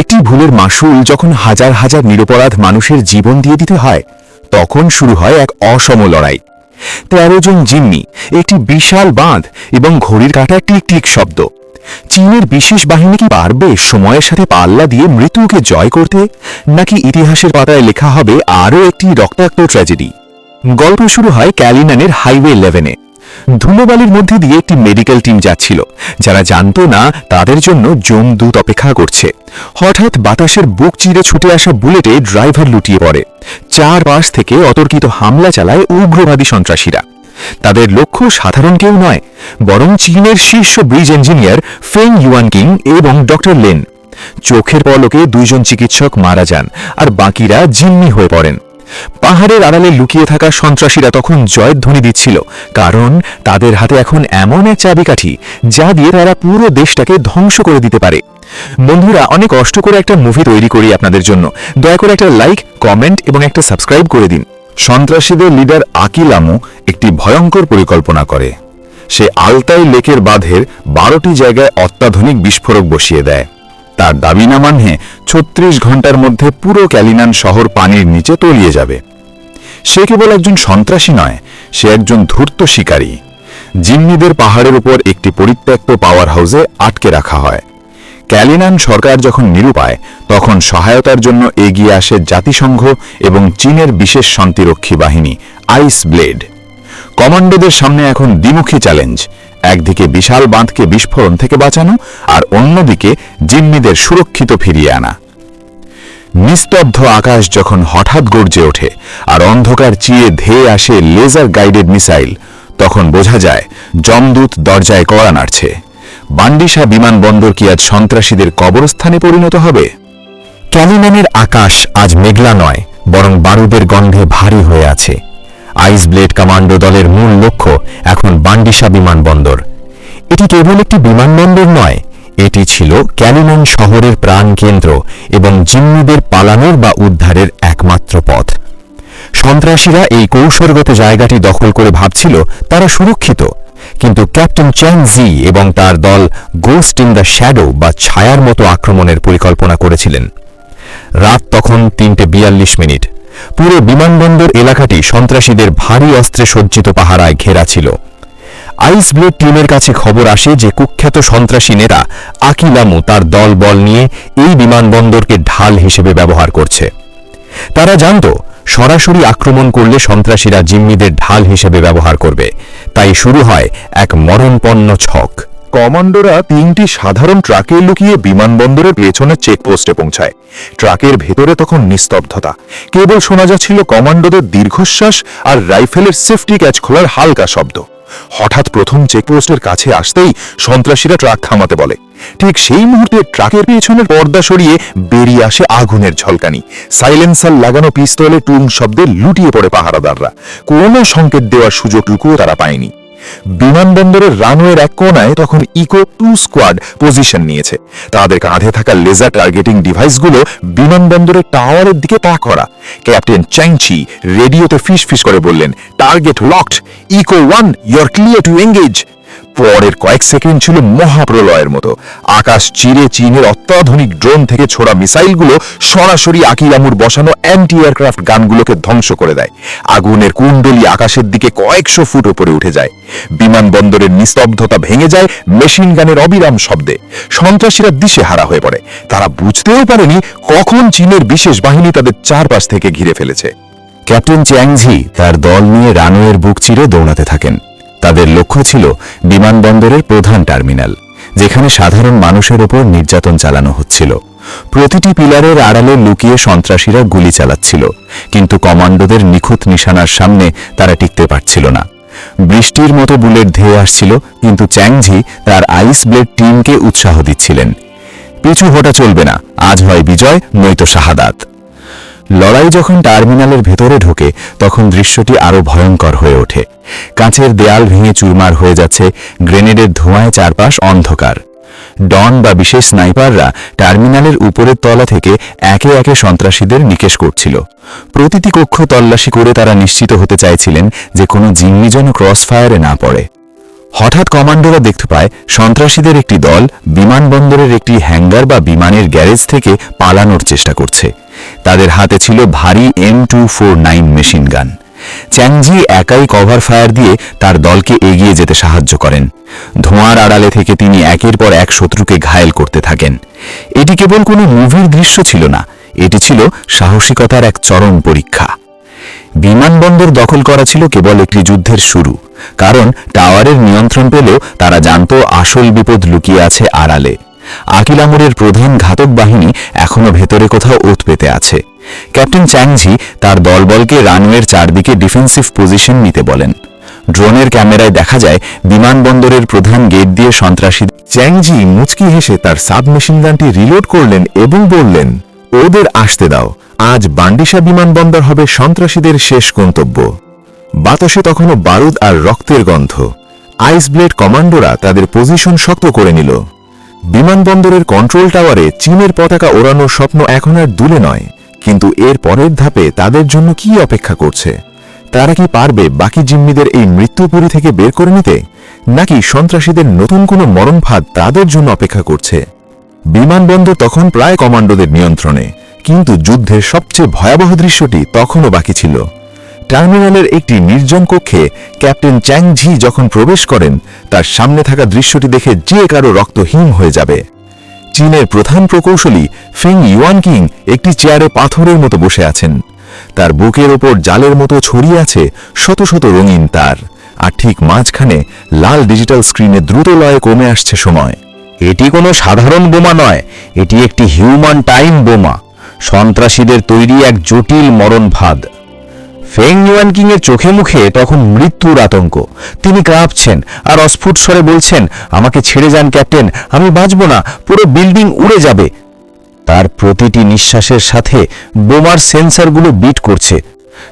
একটি ভুলের মাসুল যখন হাজার হাজার নিরপরাধ মানুষের জীবন দিয়ে দিতে হয়, তখন শুরু হয় এক অসম লড়াই। তেরো জন জিম্মি, একটি বিশাল বাঁধ এবং ঘড়ির কাঁটার টিক টিক শব্দ। চীনের বিশেষ বাহিনী কি পারবে সময়ের সাথে পাল্লা দিয়ে মৃত্যুকে জয় করতে? নাকি ইতিহাসের পাতায় লেখা হবে আরও একটি রক্তাক্ত ট্র্যাজেডি গল্প শুরু হয় ক্যালিনানের হাইওয়ে ইলেভেনে ধুলোবালির মধ্যে দিয়ে একটি মেডিকেল টিম যাচ্ছিল। যারা জানতো না তাদের জন্য জমদূত অপেক্ষা করছে। হঠাৎ বাতাসের বুক চিরে ছুটে আসা বুলেটে ড্রাইভার লুটিয়ে পড়ে। চার পাশ থেকে অতর্কিত হামলা চালায় উগ্রবাদী সন্ত্রাসীরা। তাদের লক্ষ্য সাধারণ কেউ নয়, বরং চীনের শীর্ষ bridge engineer Feng Yuan Qing এবং ডক্টর লেন। চোখের পলকে দুইজন চিকিৎসক মারা যান আর বাকিরা জিম্মি হয়ে পড়েন। পাহাড়ের আড়ালে লুকিয়ে থাকা সন্ত্রাসীরা তখন জয়ধ্বনি দিচ্ছিল, কারণ তাদের হাতে এখন এমন এক চাবিকাঠি যা দিয়ে তারা পুরো দেশটাকে ধ্বংস করে দিতে পারে। বন্ধুরা, অনেক কষ্ট করে একটা মুভি তৈরি করি আপনাদের জন্য। দয়া করে একটা লাইক কমেন্ট এবং একটা সাবস্ক্রাইব করে দিন। সন্ত্রাসীদের লিডার আকিলামু একটি ভয়ঙ্কর পরিকল্পনা করে। সে আলতাই লেকের বাঁধের বারোটি জায়গায় অত্যাধুনিক বিস্ফোরক বসিয়ে দেয়। তার দাবি না মানহে ছত্রিশ ঘণ্টার মধ্যে পুরো ক্যালিনান শহর পানির নিচে তলিয়ে যাবে। সে কেবল একজন সন্ত্রাসী নয়, সে একজন ধূর্ত শিকারী। জিম্মিদের পাহাড়ের উপর একটি পরিত্যক্ত পাওয়ার হাউসে আটকে রাখা হয়। ক্যালিনান সরকার যখন নিরুপায় তখন সহায়তার জন্য এগিয়ে আসে জাতিসংঘ এবং চীনের বিশেষ শান্তিরক্ষী বাহিনী আইস ব্লেড কমান্ডোদের সামনে এখন দ্বিমুখী চ্যালেঞ্জ। একদিকে বিশাল বাঁধকে বিস্ফোরণ থেকে বাঁচানো আর অন্যদিকে জিম্মিদের সুরক্ষিত ফিরিয়ে আনা। নিস্তব্ধ আকাশ যখন হঠাৎ গর্জে ওঠে আর অন্ধকার চিয়ে ধেয়ে আসে লেজার গাইডেড মিসাইল, তখন বোঝা যায় জমদূত দরজায় কড়া নাড়ছে। বান্ডিসা বিমানবন্দর কি আজ সন্ত্রাসীদের কবরস্থানে পরিণত হবে? ক্যালিনানের আকাশ আজ মেঘলা নয়, বরং বারুদের গন্ধে ভারী হয়ে আছে। আইস ব্লেড কমান্ডো দলের মূল লক্ষ্য এখন বান্ডিসা বিমানবন্দর এটি কেবল একটি বিমানবন্দর নয়, এটি ছিল ক্যালিনান শহরের প্রাণকেন্দ্র এবং জিম্মিদের পালানোর বা উদ্ধারের একমাত্র পথ। সন্ত্রাসীরা এই কৌশলগত জায়গাটি দখল করে ভাবছিল তারা সুরক্ষিত, কিন্তু ক্যাপ্টেন চ্যাং জি এবং তার দল গোস্ট ইন দ্য শ্যাডো বা ছায়ার মতো আক্রমণের পরিকল্পনা করেছিলেন। রাত তখন তিনটে বিয়াল্লিশ মিনিট। পুরো বিমানবন্দর এলাকাটি সন্ত্রাসীদের ভারী অস্ত্রে সজ্জিত পাহারায় ঘেরা ছিল। আইস ব্লেড টিমের কাছে খবর আসে যে কুখ্যাত সন্ত্রাসী নেতা আকিলামু তার দল বল নিয়ে এই বিমানবন্দরকে ঢাল হিসেবে ব্যবহার করছে। তারা জানত, সরাসরি আক্রমণ করলে সন্ত্রাসীরা জিম্মিদের ঢাল হিসেবে ব্যবহার করবে। তাই শুরু হয় এক মরণপন্ন ছক। কমান্ডোরা তিনটি সাধারণ ট্রাকে লুকিয়ে বিমানবন্দরের পেছনে চেকপোস্টে পৌঁছায়। ট্রাকের ভেতরে তখন নিস্তব্ধতা। কেবল শোনা যাচ্ছিল কমান্ডোদের দীর্ঘশ্বাস আর রাইফেলের সেফটি ক্যাচ খোলার হালকা শব্দ। হঠাৎ প্রথম চেকপোস্টের কাছে আসতেই সন্ত্রাসীরা ট্রাক থামাতে বলে। ঠিক সেই মুহূর্তে ট্রাকের পেছনের পর্দা সরিয়ে বেরিয়ে আসে আগুনের ঝলকানি। সাইলেন্সার লাগানো পিস্তলে টুম শব্দে লুটিয়ে পড়ে পাহারাদাররা। কোনো সংকেত দেওয়ার সুযোগটুকুও তারা পায়নি। বিমানবন্দরের রানওয়ের এক কোনায় তখন ইকো টু স্কোয়াড পজিশন নিয়েছে। তাদের কাঁধে থাকা লেজার টার্গেটিং ডিভাইসগুলো বিমানবন্দরের টাওয়ারের দিকে তা করা। ক্যাপ্টেন চ্যাংচি রেডিওতে ফিস ফিস করে বললেন target locked echo one you're clear to engage পরের কয়েক সেকেন্ড ছিল মহাপ্রলয়ের মতো। আকাশ চিরে চীনের অত্যাধুনিক ড্রোন থেকে ছোড়া মিসাইলগুলো সরাসরি আকিরামুর বসানো অ্যান্টি এয়ারক্রাফট গানগুলোকে ধ্বংস করে দেয়। আগুনের কুণ্ডলি আকাশের দিকে কয়েকশো ফুট উপরে উঠে যায়। বিমানবন্দরের নিস্তব্ধতা ভেঙে যায় মেশিন গানের অবিরাম শব্দে। সন্ত্রাসীরা দিশে হারা হয়ে পড়ে। তারা বুঝতেও পারেনি কখন চীনের বিশেষ বাহিনী তাদের চারপাশ থেকে ঘিরে ফেলেছে। ক্যাপ্টেন চ্যাংঝি তার দল নিয়ে রানওয়ের বুক চিরে দৌড়াতে থাকেন। তাদের লক্ষ্য ছিল বিমানবন্দরের প্রধান টার্মিনাল, যেখানে সাধারণ মানুষের ওপর নির্যাতন চালানো হচ্ছিল। প্রতিটি পিলারের আড়ালে লুকিয়ে সন্ত্রাসীরা গুলি চালাচ্ছিল, কিন্তু কমান্ডোদের নিখুঁত নিশানার সামনে তারা টিকতে পারছিল না। বৃষ্টির মতো বুলেট ধেয়ে আসছিল, কিন্তু চ্যাংঝি তার আইস ব্লেড টিমকে উৎসাহ দিচ্ছিলেন। পিছু হটা চলবে না, আজ হয় বিজয়, নয়তো শাহাদাত। লড়াই যখন টার্মিনালের ভেতরে ঢোকে, তখন দৃশ্যটি আরও ভয়ঙ্কর হয়ে ওঠে। কাঁচের দেয়াল ভেঙে চুরমার হয়ে যাচ্ছে, গ্রেনেডের ধোঁয়ায় চারপাশ অন্ধকার। ডন বা বিশেষ স্নাইপাররা টার্মিনালের উপরের তলা থেকে একে একে সন্ত্রাসীদের নিকেশ করছিল। প্রতিটি কক্ষ তল্লাশি করে তারা নিশ্চিত হতে চাইছিলেন যে কোনো জিম্মি যেন ক্রস ফায়ারে না পড়ে। হঠাৎ কমান্ডোরা দেখতে পায়, সন্ত্রাসীদের একটি দল বিমানবন্দরের একটি হ্যাঙ্গার বা বিমানের গ্যারেজ থেকে পালানোর চেষ্টা করছে। তাদের হাতে ছিল ভারী M two four nine machine gun চ্যাংজি একাই কভার ফায়ার দিয়ে তার দলকে এগিয়ে যেতে সাহায্য করেন। ধোঁয়ার আড়ালে থেকে তিনি একের পর এক শত্রুকে ঘায়েল করতে থাকেন। এটি কেবল কোনো মুভির দৃশ্য ছিল না, এটি ছিল সাহসিকতার এক চরম পরীক্ষা। বিমানবন্দর দখল করা ছিল কেবল একটি যুদ্ধের শুরু, কারণ টাওয়ারের নিয়ন্ত্রণ পেলেও তারা জানত আসল বিপদ লুকিয়ে আছে আড়ালে। আকিলামুরের প্রধান ঘাতক বাহিনী এখনও ভেতরে কোথাও ওত পেতে আছে। ক্যাপ্টেন চ্যাংঝি তার দলবলকে রানওয়ের চারদিকে ডিফেন্সিভ পজিশন নিতে বলেন। ড্রোনের ক্যামেরায় দেখা যায়, বিমানবন্দরের প্রধান গেট দিয়ে সন্ত্রাসী চ্যাংজি মুচকি হেসে তার সাবমেশিন গানটি রিলোড করলেন এবং বললেন, ওদের আসতে দাও, আজ বান্ডিসা বিমানবন্দর হবে সন্ত্রাসীদের শেষ গন্তব্য। বাতাসে তখনও বারুদ আর রক্তের গন্ধ। আইস ব্লেড কমান্ডোরা তাদের পজিশন শক্ত করে নিল। বিমানবন্দরের কন্ট্রোল টাওয়ারে চীনের পতাকা ওড়ানোর স্বপ্ন এখন আর দূরে নয়। কিন্তু এর পরের ধাপে তাদের জন্য কি অপেক্ষা করছে? তারা কি পারবে বাকি জিম্মিদের এই মৃত্যুপুরী থেকে বের করে নিতে? নাকি সন্ত্রাসীদের নতুন কোনো মরণফাঁদ তাদের জন্য অপেক্ষা করছে? বিমানবন্দর তখন প্রায় কমান্ডোদের নিয়ন্ত্রণে, কিন্তু যুদ্ধের সবচেয়ে ভয়াবহ দৃশ্যটি তখনও বাকি ছিল। টার্মিনালের একটি নির্জন কক্ষে ক্যাপ্টেন চ্যাংঝি যখন প্রবেশ করেন, তার সামনে থাকা দৃশ্যটি দেখে যে কারও রক্তহীন হয়ে যাবে। চীনের প্রধান প্রকৌশলী ফিং ইউয়ান কিং একটি চেয়ারে পাথরের মতো বসে আছেন। তার বুকের ওপর জালের মতো ছড়িয়ে আছে শত শত রঙিন তার, আর ঠিক মাঝখানে লাল ডিজিটাল স্ক্রিনে দ্রুত লয়ে কমে আসছে সময়। এটি কোনো সাধারণ বোমা নয়, এটি একটি হিউম্যান টাইম বোমা। সন্ত্রাসীদের তৈরি এক জটিল মরণ মরণভাদ। ফেং ইউয়ান কিং এর চোখে মুখে তখন মৃত্যুর আতঙ্ক। তিনি কাঁপছেন আর অস্ফুট স্বরে বলছেন, আমাকে ছেড়ে যান, ক্যাপ্টেন, আমি বাঁচব না, পুরো বিল্ডিং উড়ে যাবে। তার প্রতিটি নিঃশ্বাসের সাথে বোমার সেন্সারগুলো বিট করছে।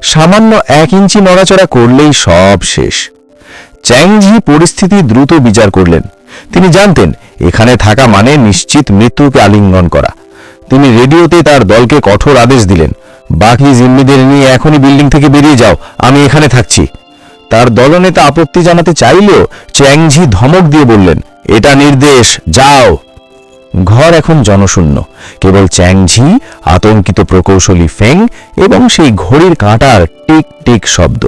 সামান্য এক ইঞ্চি নড়াচড়া করলেই সব শেষ। চ্যাংঝি পরিস্থিতি দ্রুত বিচার করলেন। তিনি জানতেন, এখানে থাকা মানে নিশ্চিত মৃত্যুকে আলিঙ্গন করা। তিনি রেডিওতে তার দলকে কঠোর আদেশ দিলেন। বাকি জিম্মিদের নিয়ে এখনই বিল্ডিং থেকে বেরিয়ে যাও, আমি এখানে থাকছি। তার দলনেতা আপত্তি জানাতে চাইলেও চ্যাংঝি ধমক দিয়ে বললেন, এটা নির্দেশ, যাও। ঘর এখন জনশূন্য। কেবল চ্যাংঝি, আতঙ্কিত প্রকৌশলী ফেং এবং সেই ঘড়ির কাঁটার টিক টিক শব্দ।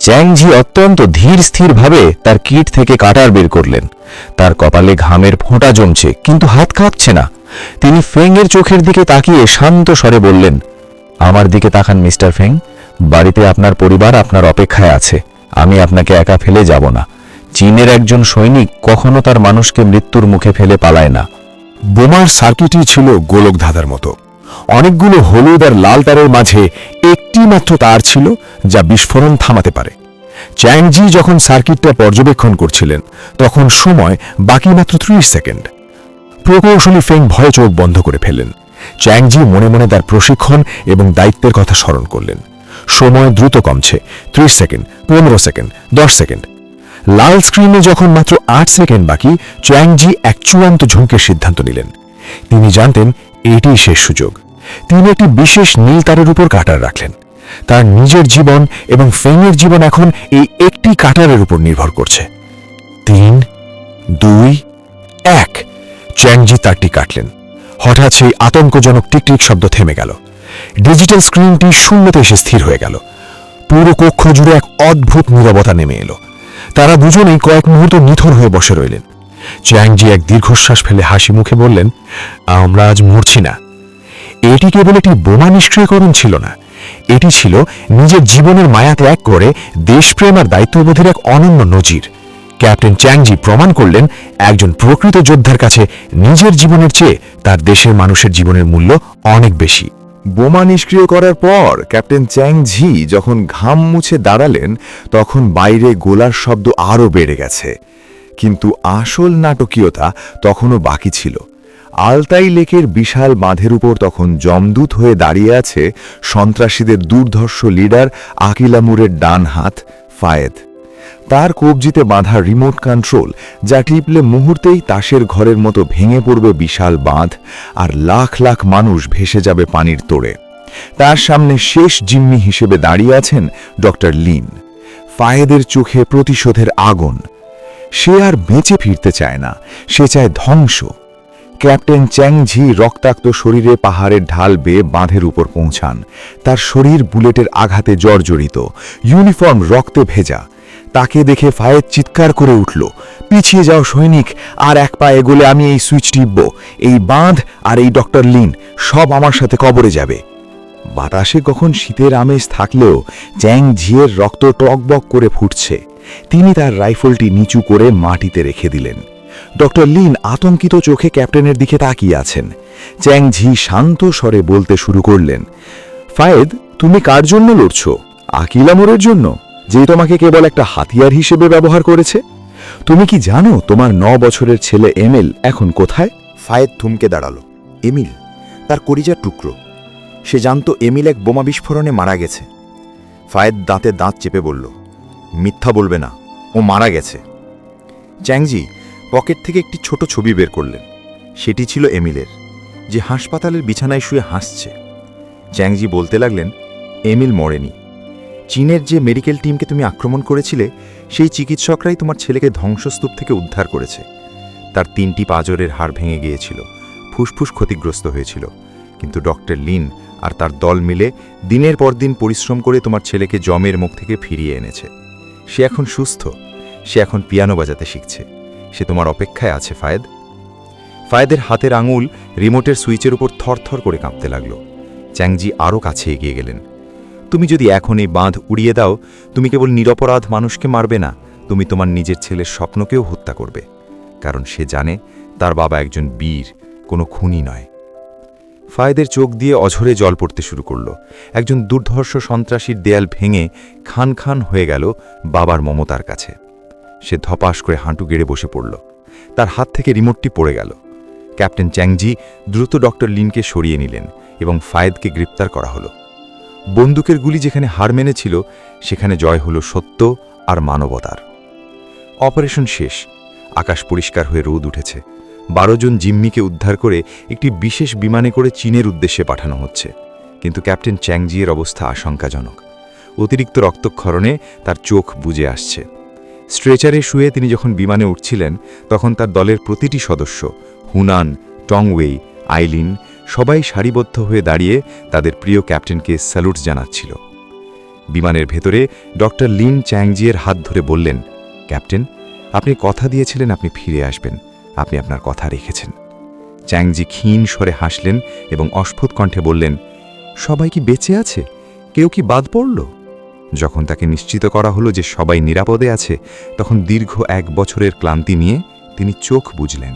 চ্যাংঝি অত্যন্ত ধীর স্থিরভাবে তার কিট থেকে কাটার বের করলেন। তার কপালে ঘামের ফোঁটা জমছে, কিন্তু হাত কাঁপছে না। তিনি ফেংয়ের চোখের দিকে তাকিয়ে শান্ত স্বরে বললেন আমার দিকে তাকান, মিস্টার ফেং। বাড়িতে আপনার পরিবার আপনার অপেক্ষায় আছে। আমি আপনাকে একা ফেলে যাব না। চীনের একজন সৈনিক কখনো তার মানুষকে মৃত্যুর মুখে ফেলে পালায় না। বোমার সার্কিটই ছিল গোলক ধাঁধার মতো। অনেকগুলো হলুদ আর লাল তারের মাঝে একটি মাত্র তার ছিল যা বিস্ফোরণ থামাতে পারে। চ্যাংজি যখন সার্কিটটা পর্যবেক্ষণ করছিলেন, তখন সময় বাকি মাত্র ত্রিশ সেকেন্ড। প্রকৌশলী ফেং ভয়ে চোখ বন্ধ করে ফেললেন। চ্যাংজি মনে মনে তার প্রশিক্ষণ এবং দায়িত্বের কথা স্মরণ করলেন। সময় দ্রুত কমছে, ত্রিশ সেকেন্ড, পনেরো সেকেন্ড, দশ সেকেন্ড। লাল স্ক্রিনে যখন মাত্র আট সেকেন্ড বাকি, চ্যাংজি এক চূড়ান্ত ঝুঁকের সিদ্ধান্ত নিলেন। তিনি জানতেন, এটিই শেষ সুযোগ। তিনি একটি বিশেষ নীল তারের উপর কাটার রাখলেন। তার নিজের জীবন এবং ফেংয়ের জীবন এখন এই একটি কাটারের উপর নির্ভর করছে। তিন, দুই, এক। চ্যাংজি তারটি কাটলেন। হঠাৎ সেই আতঙ্কজনক টিকটিক শব্দ থেমে গেল। ডিজিটাল স্ক্রিনটি শূন্যতে এসে স্থির হয়ে গেল। পুরো কক্ষ জুড়ে এক অদ্ভুত নিরবতা নেমে এলো। তারা দুজনেই কয়েক মুহূর্ত নিথর হয়ে বসে রইলেন। চ্যাংজি এক দীর্ঘশ্বাস ফেলে হাসি মুখে বললেন, আমরা আজ মরছি না। এটি কেবল একটি বোমা নিষ্ক্রিয়করণ ছিল না। এটি ছিল নিজের জীবনের মায়া ত্যাগ করে দেশপ্রেম আর দায়িত্ববোধের এক অনন্য নজির। ক্যাপ্টেন চ্যাংজি প্রমাণ করলেন, একজন প্রকৃত যোদ্ধার কাছে নিজের জীবনের চেয়ে তার দেশের মানুষের জীবনের মূল্য অনেক বেশি। বোমা নিষ্ক্রিয় করার পর ক্যাপ্টেন চ্যাং ঝি যখন ঘাম মুছে দাঁড়ালেন, তখন বাইরে গোলার শব্দ আরও বেড়ে গেছে। কিন্তু আসল নাটকীয়তা তখনও বাকি ছিল। আলতাই লেকের বিশাল বাঁধের উপর তখন জমদূত হয়ে দাঁড়িয়ে আছে সন্ত্রাসীদের দুর্ধর্ষ লিডার আকিলামুরের ডান হাত ফায়েদ। তার কবজিতে বাঁধা রিমোট কন্ট্রোল যা টিপলে মুহূর্তেই তাসের ঘরের মতো ভেঙে পড়বে বিশাল বাঁধ আর লাখ লাখ মানুষ ভেসে যাবে পানির তোড়ে। তার সামনে শেষ জিম্মি হিসেবে দাঁড়িয়ে আছেন ডক্টর লিন। ফায়েদের চোখে প্রতিশোধের আগুন। সে আর বেঁচে ফিরতে চায় না, সে চায় ধ্বংস। ক্যাপ্টেন চ্যাংঝি রক্তাক্ত শরীরে পাহাড়ের ঢাল বেয়ে বাঁধের উপর পৌঁছান। তার শরীর বুলেটের আঘাতে জর্জরিত, ইউনিফর্ম রক্তে ভেজা। তাকে দেখে ফায়েদ চিৎকার করে উঠল। পিছিয়ে যাও সৈনিক, আর এক পা এগোলে আমি এই সুইচ টিপব, এই বাঁধ আর এই ডক্টর লিন, সব আমার সাথে কবরে যাবে। বাতাসে কখন শীতের আমেজ থাকলেও চ্যাং ঝিয়ের রক্ত টকবক করে ফুটছে। তিনি তার রাইফেলটি নিচু করে মাটিতে রেখে দিলেন। ডক্টর লিন আতঙ্কিত চোখে ক্যাপ্টেনের দিকে তাকিয়ে আছেন। চ্যাং ঝি শান্ত স্বরে বলতে শুরু করলেন, ফায়েদ, তুমি কার জন্য লড়ছ? আকিলামোরের জন্য? যে তোমাকে কেবল একটা হাতিয়ার হিসেবে ব্যবহার করেছে? তুমি কি জানো তোমার ন বছরের ছেলে এমএল এখন কোথায়? ফায়েদ থমকে দাঁড়াল। এমিল, তার করিজার টুকরো। সে জানতো এমিল এক বোমা বিস্ফোরণে মারা গেছে। ফায়েদ দাঁতে দাঁত চেপে বলল, মিথ্যা বলবে না, ও মারা গেছে। চ্যাংজি পকেট থেকে একটি ছোট ছবি বের করলেন। সেটি ছিল এমিলের, যে হাসপাতালের বিছানায় শুয়ে হাসছে। চ্যাংজি বলতে লাগলেন, এমিল মরেনি। চীনের যে মেডিকেল টিমকে তুমি আক্রমণ করেছিলে, সেই চিকিৎসকরাই তোমার ছেলেকে ধ্বংসস্তূপ থেকে উদ্ধার করেছে। তার তিনটি পাঁজরের হাড় ভেঙে গিয়েছিল, ফুসফুস ক্ষতিগ্রস্ত হয়েছিল। কিন্তু ডক্টর লিন আর তার দল মিলে দিনের পর দিন পরিশ্রম করে তোমার ছেলেকে জমের মুখ থেকে ফিরিয়ে এনেছে। সে এখন সুস্থ, সে এখন পিয়ানো বাজাতে শিখছে। সে তোমার অপেক্ষায় আছে, ফায়েদ। ফায়েদের হাতের আঙুল রিমোটের সুইচের উপর থরথর করে কাঁপতে লাগল। চ্যাংজি আরও কাছে এগিয়ে গেলেন। তুমি যদি এখন এই বাঁধ উড়িয়ে দাও, তুমি কেবল নিরপরাধ মানুষকে মারবে না, তুমি তোমার নিজের ছেলের স্বপ্নকেও হত্যা করবে। কারণ সে জানে তার বাবা একজন বীর, কোনো খুনি নয়। ফায়েদের চোখ দিয়ে অঝরে জল পড়তে শুরু করল। একজন দুর্ধর্ষ সন্ত্রাসীর দেয়াল ভেঙে খান খান হয়ে গেল বাবার মমতার কাছে। সে ধপাস করে হাঁটু গেড়ে বসে পড়ল। তার হাত থেকে রিমোটটি পড়ে গেল। ক্যাপ্টেন চ্যাংজি দ্রুত ডক্টর লিনকে সরিয়ে নিলেন এবং ফায়েদকে গ্রেপ্তার করা হলো। বন্দুকের গুলি যেখানে হার মেনেছিল, সেখানে জয় হলো সত্য আর মানবতার। অপারেশন শেষ। আকাশ পরিষ্কার হয়ে রোদ উঠেছে। বারো জন জিম্মিকে উদ্ধার করে একটি বিশেষ বিমানে করে চীনের উদ্দেশ্যে পাঠানো হচ্ছে। কিন্তু ক্যাপ্টেন চ্যাংজিয়ের অবস্থা আশঙ্কাজনক। অতিরিক্ত রক্তক্ষরণে তার চোখ বুজে আসছে। স্ট্রেচারে শুয়ে তিনি যখন বিমানে উঠছিলেন, তখন তার দলের প্রতিটি সদস্য, হুনান, টংওয়েই, আইলিন সবাই সারিবদ্ধ হয়ে দাঁড়িয়ে তাদের প্রিয় ক্যাপ্টেনকে স্যালুট জানাচ্ছিল। বিমানের ভেতরে ডক্টর লিন চ্যাংজিয়ের হাত ধরে বললেন, ক্যাপ্টেন, আপনি কথা দিয়েছিলেন, আপনি ফিরে আসবেন। আপনি আপনার কথা রেখেছেন। চ্যাংজি ক্ষীণ স্বরে হাসলেন এবং অস্ফুট কণ্ঠে বললেন, সবাই কি বেঁচে আছে? কেউ কি বাদ পড়ল? যখন তাকে নিশ্চিত করা হলো যে সবাই নিরাপদে আছে, তখন দীর্ঘ এক বছরের ক্লান্তি নিয়ে তিনি চোখ বুঝলেন